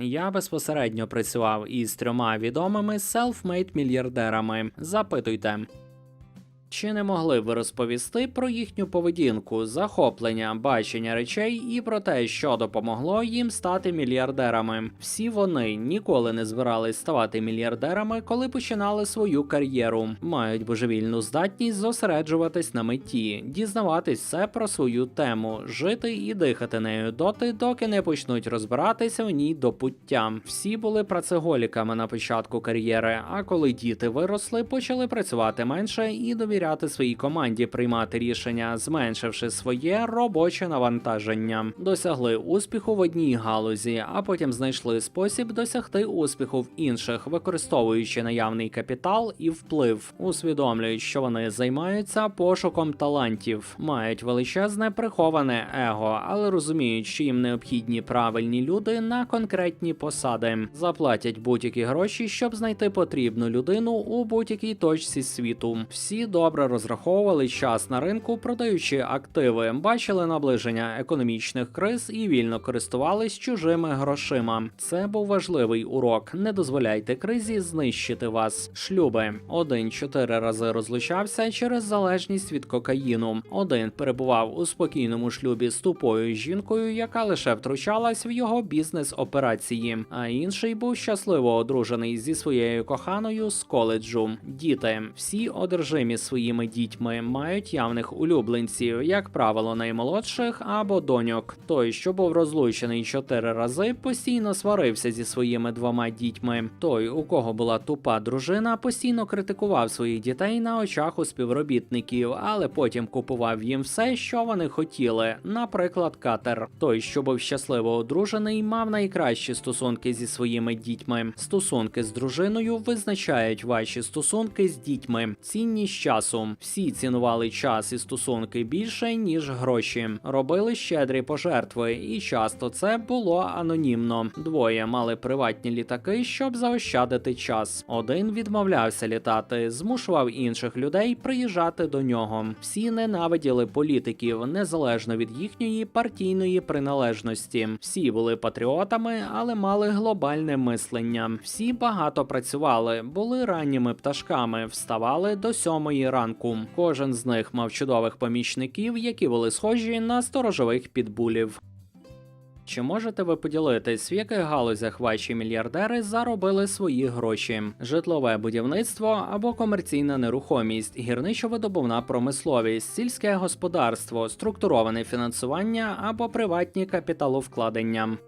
Я безпосередньо працював із трьома відомими селфмейд мільярдерами. Запитуйте. Чи не могли ви розповісти про їхню поведінку, захоплення, бачення речей і про те, що допомогло їм стати мільярдерами? Всі вони ніколи не збирались ставати мільярдерами, коли починали свою кар'єру. Мають божевільну здатність зосереджуватись на меті, дізнаватись все про свою тему, жити і дихати нею доти, доки не почнуть розбиратися в ній до пуття. Всі були працеголіками на початку кар'єри. А коли діти виросли, почали працювати менше і довіряти своїй команді приймати рішення, зменшивши своє робоче навантаження. Досягли успіху в одній галузі, а потім знайшли спосіб досягти успіху в інших, використовуючи наявний капітал і вплив, усвідомлюють, що вони займаються пошуком талантів, мають величезне приховане его, але розуміють, що їм необхідні правильні люди на конкретні посади, заплатять будь-які гроші, щоб знайти потрібну людину у будь-якій точці світу. Всі добре розраховували час на ринку, продаючи активи, бачили наближення економічних криз і вільно користувались чужими грошима. Це був важливий урок. Не дозволяйте кризі знищити вас. Шлюби один чотири рази розлучався через залежність від кокаїну. Один перебував у спокійному шлюбі з тупою жінкою, яка лише втручалась в його бізнес-операції. А інший був щасливо одружений зі своєю коханою з коледжу. Діти всі одержимі своїми дітьми мають явних улюбленців, як правило, наймолодших або доньок. Той, що був розлучений чотири рази, постійно сварився зі своїми двома дітьми. Той, у кого була тупа дружина, постійно критикував своїх дітей на очах у співробітників, але потім купував їм все, що вони хотіли, наприклад, катер. Той, що був щасливо одружений, мав найкращі стосунки зі своїми дітьми. Стосунки з дружиною визначають ваші стосунки з дітьми. Цінність часу. Всі цінували час і стосунки більше ніж гроші. Робили щедрі пожертви, і часто це було анонімно. Двоє мали приватні літаки, щоб заощадити час. Один відмовлявся літати, змушував інших людей приїжджати до нього. Всі ненавиділи політиків незалежно від їхньої партійної приналежності. Всі були патріотами, але мали глобальне мислення. Всі багато працювали, були ранніми пташками, вставали до сьомої ранку. Кожен з них мав чудових помічників, які були схожі на сторожових підбулів. Чи можете ви поділитись, в яких галузях ваші мільярдери заробили свої гроші? Житлове будівництво або комерційна нерухомість, гірничо-видобувна промисловість, сільське господарство, структуроване фінансування або приватні капіталовкладення?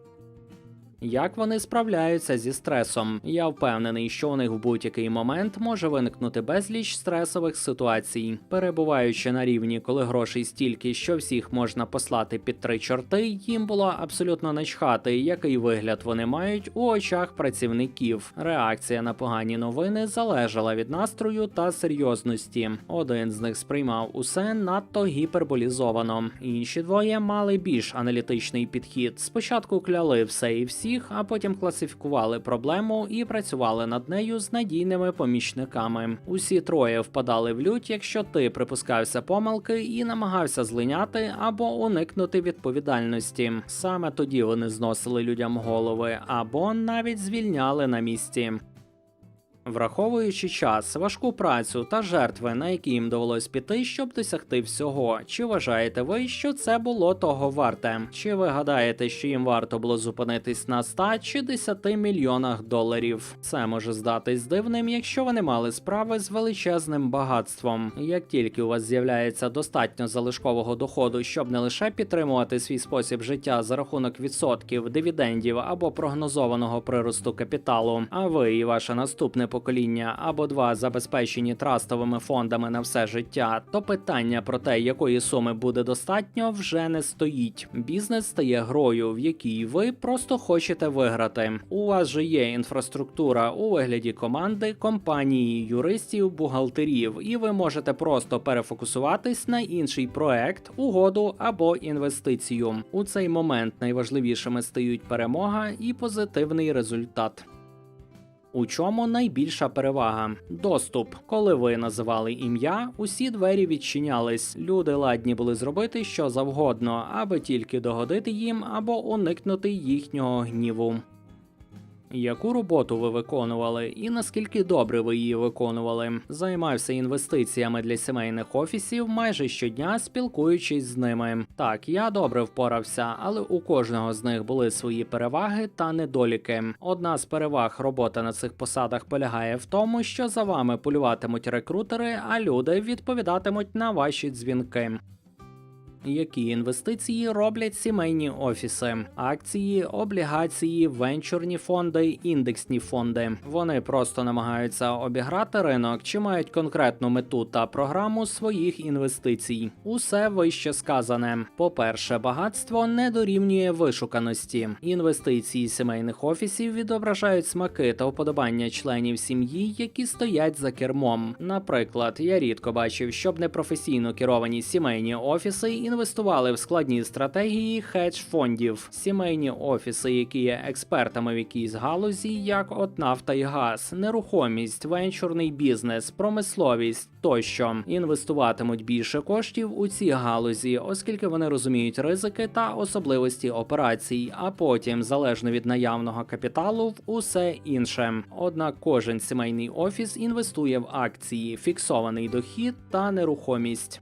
Як вони справляються зі стресом? Я впевнений, що у них в будь-який момент може виникнути безліч стресових ситуацій. Перебуваючи на рівні, коли грошей стільки, що всіх можна послати під три чорти, їм було абсолютно начхати, який вигляд вони мають у очах працівників. Реакція на погані новини залежала від настрою та серйозності. Один з них сприймав усе надто гіперболізовано. Інші двоє мали більш аналітичний підхід. Спочатку кляли все і всіх, а потім класифікували проблему і працювали над нею з надійними помічниками. Усі троє впадали в лють, якщо ти припускався помилки і намагався злиняти або уникнути відповідальності. Саме тоді вони зносили людям голови або навіть звільняли на місці. Враховуючи час, важку працю та жертви, на які їм довелось піти, щоб досягти всього, чи вважаєте ви, що це було того варте? Чи ви гадаєте, що їм варто було зупинитись на 100 чи 10 мільйонах доларів? Це може здатись дивним, якщо ви не мали справи з величезним багатством. Як тільки у вас з'являється достатньо залишкового доходу, щоб не лише підтримувати свій спосіб життя за рахунок відсотків, дивідендів або прогнозованого приросту капіталу, а ви і ваше наступне покоління або два забезпечені трастовими фондами на все життя, то питання про те, якої суми буде достатньо, вже не стоїть. Бізнес стає грою, в якій ви просто хочете виграти. У вас же є інфраструктура у вигляді команди, компанії, юристів, бухгалтерів, і ви можете просто перефокусуватись на інший проект, угоду або інвестицію. У цей момент найважливішими стають перемога і позитивний результат. У чому найбільша перевага? Доступ. Коли ви називали ім'я, усі двері відчинялись. Люди ладні були зробити що завгодно, аби тільки догодити їм або уникнути їхнього гніву. Яку роботу ви виконували і наскільки добре ви її виконували? Займався інвестиціями для сімейних офісів майже щодня, спілкуючись з ними. Так, я добре впорався, але у кожного з них були свої переваги та недоліки. Одна з переваг роботи на цих посадах полягає в тому, що за вами полюватимуть рекрутери, а люди відповідатимуть на ваші дзвінки. Які інвестиції роблять сімейні офіси, акції, облігації, венчурні фонди, індексні фонди. Вони просто намагаються обіграти ринок чи мають конкретну мету та програму своїх інвестицій. Усе вище сказане. По-перше, багатство не дорівнює вишуканості. Інвестиції сімейних офісів відображають смаки та вподобання членів сім'ї, які стоять за кермом. Наприклад, я рідко бачив, щоб непрофесійно керовані сімейні офіси інвестували в складні стратегії хедж-фондів, сімейні офіси, які є експертами в якійсь галузі, як от нафта і газ, нерухомість, венчурний бізнес, промисловість тощо інвестуватимуть більше коштів у ці галузі, оскільки вони розуміють ризики та особливості операцій, а потім, залежно від наявного капіталу, в усе інше. Однак кожен сімейний офіс інвестує в акції, фіксований дохід та нерухомість.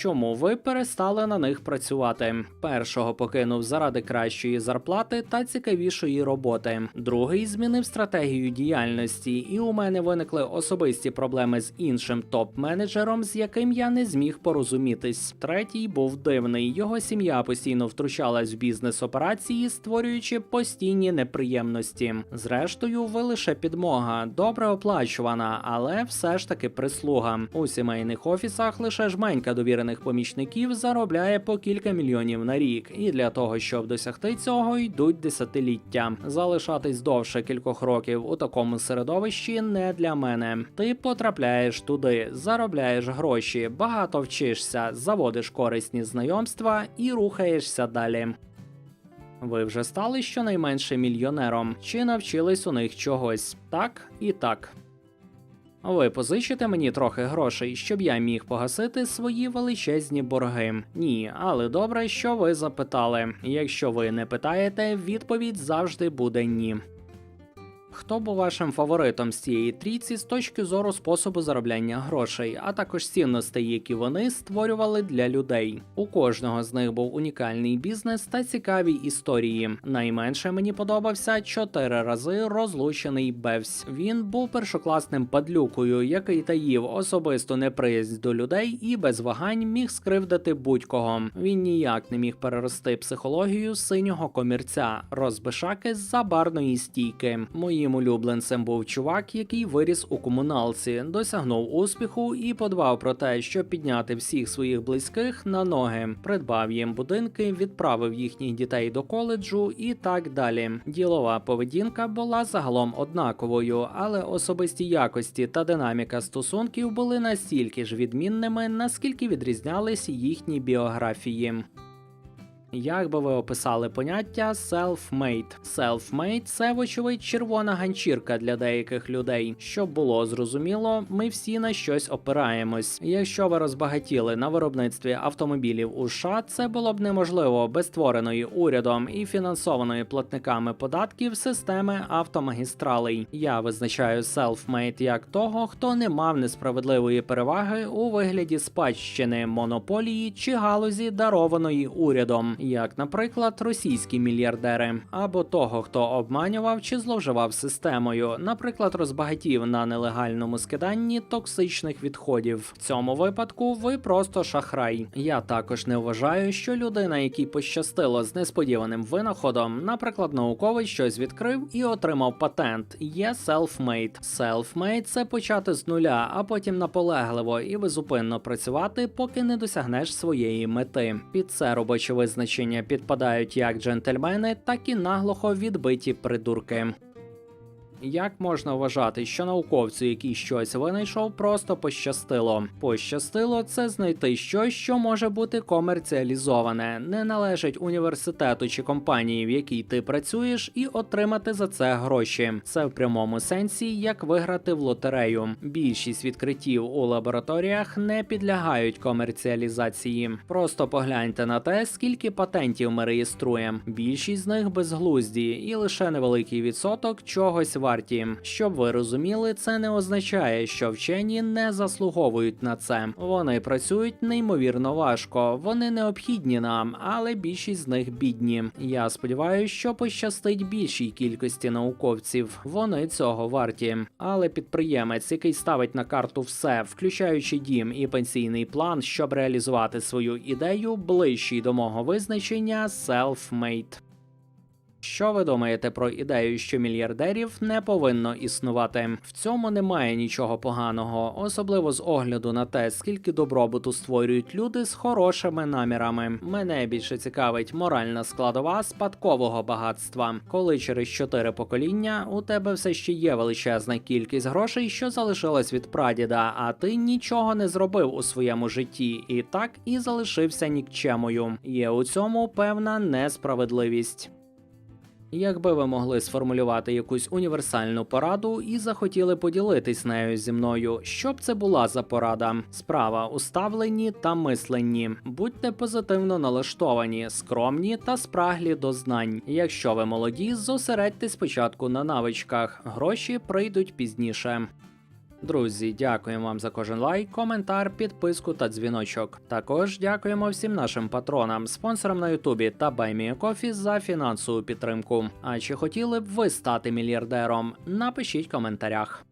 Чому ви перестали на них працювати? Першого покинув заради кращої зарплати та цікавішої роботи. Другий змінив стратегію діяльності, і у мене виникли особисті проблеми з іншим топ-менеджером, з яким я не зміг порозумітись. Третій був дивний. Його сім'я постійно втручалась в бізнес-операції, створюючи постійні неприємності. Зрештою, ви лише підмога, добре оплачувана, але все ж таки прислуга. У сімейних офісах лише жменька довірених помічників заробляє по кілька мільйонів на рік, і для того, щоб досягти цього, йдуть десятиліття. Залишатись довше кількох років у такому середовищі не для мене. Ти потрапляєш туди, заробляєш гроші, багато вчишся, заводиш корисні знайомства і рухаєшся далі. Ви вже стали щонайменше мільйонером, чи навчились у них чогось? Так і так. Ви позичите мені трохи грошей, щоб я міг погасити свої величезні борги. Ні, але добре, що ви запитали. Якщо ви не питаєте, відповідь завжди буде ні. Хто був вашим фаворитом з цієї трійці з точки зору способу заробляння грошей, а також цінностей, які вони створювали для людей? У кожного з них був унікальний бізнес та цікаві історії. Найменше мені подобався чотири рази розлучений Бевсь. Він був першокласним падлюкою, який таїв особисту неприязнь до людей і без вагань міг скривдити будь-кого. Він ніяк не міг перерости психологію синього комірця, розбишаки з-за барної стійки. Моїм улюбленцем був чувак, який виріс у комуналці, досягнув успіху і подбав про те, щоб підняти всіх своїх близьких на ноги, придбав їм будинки, відправив їхніх дітей до коледжу і так далі. Ділова поведінка була загалом однаковою, але особисті якості та динаміка стосунків були настільки ж відмінними, наскільки відрізнялись їхні біографії. Як би ви описали поняття self-made? Self-made – це, вочевидь, червона ганчірка для деяких людей. Щоб було зрозуміло, ми всі на щось опираємось. Якщо ви розбагатіли на виробництві автомобілів у США, це було б неможливо без створеної урядом і фінансованої платниками податків системи автомагістралей. Я визначаю self-made як того, хто не мав несправедливої переваги у вигляді спадщини, монополії чи галузі, дарованої урядом як, наприклад, російські мільярдери, або того, хто обманював чи зловживав системою, наприклад, розбагатів на нелегальному скиданні токсичних відходів. В цьому випадку ви просто шахрай. Я також не вважаю, що людина, якій пощастило з несподіваним винаходом, наприклад, науковець щось відкрив і отримав патент, є self-made. Self-made – це почати з нуля, а потім наполегливо і безупинно працювати, поки не досягнеш своєї мети. Під це робоче визначення підпадають як джентльмени, так і наглухо відбиті придурки. Як можна вважати, що науковцю, який щось винайшов, просто пощастило? Пощастило це знайти щось, що може бути комерціалізоване, не належить університету чи компанії, в якій ти працюєш, і отримати за це гроші. Це в прямому сенсі як виграти в лотерею. Більшість відкриттів у лабораторіях не підлягають комерціалізації. Просто погляньте на те, скільки патентів ми реєструємо. Більшість з них безглузді, і лише невеликий відсоток чогось варті. Щоб ви розуміли, це не означає, що вчені не заслуговують на це. Вони працюють неймовірно важко. Вони необхідні нам, але більшість з них бідні. Я сподіваюся, що пощастить більшій кількості науковців. Вони цього варті. Але підприємець, який ставить на карту все, включаючи дім і пенсійний план, щоб реалізувати свою ідею, ближчий до мого визначення self-made. Що ви думаєте про ідею, що мільярдерів не повинно існувати? В цьому немає нічого поганого, особливо з огляду на те, скільки добробуту створюють люди з хорошими намірами. Мене більше цікавить моральна складова спадкового багатства, коли через чотири покоління у тебе все ще є величезна кількість грошей, що залишилась від прадіда, а ти нічого не зробив у своєму житті, і так і залишився нікчемою. Є у цьому певна несправедливість. Якби ви могли сформулювати якусь універсальну пораду і захотіли поділитись нею зі мною, що б це була за порада? Справа у ставленні та мисленні. Будьте позитивно налаштовані, скромні та спраглі до знань. Якщо ви молоді, зосередьте спочатку на навичках, гроші прийдуть пізніше. Друзі, дякуємо вам за кожен лайк, коментар, підписку та дзвіночок. Також дякуємо всім нашим патронам, спонсорам на Ютубі та BuyMeACoffee за фінансову підтримку. А чи хотіли б ви стати мільярдером? Напишіть в коментарях.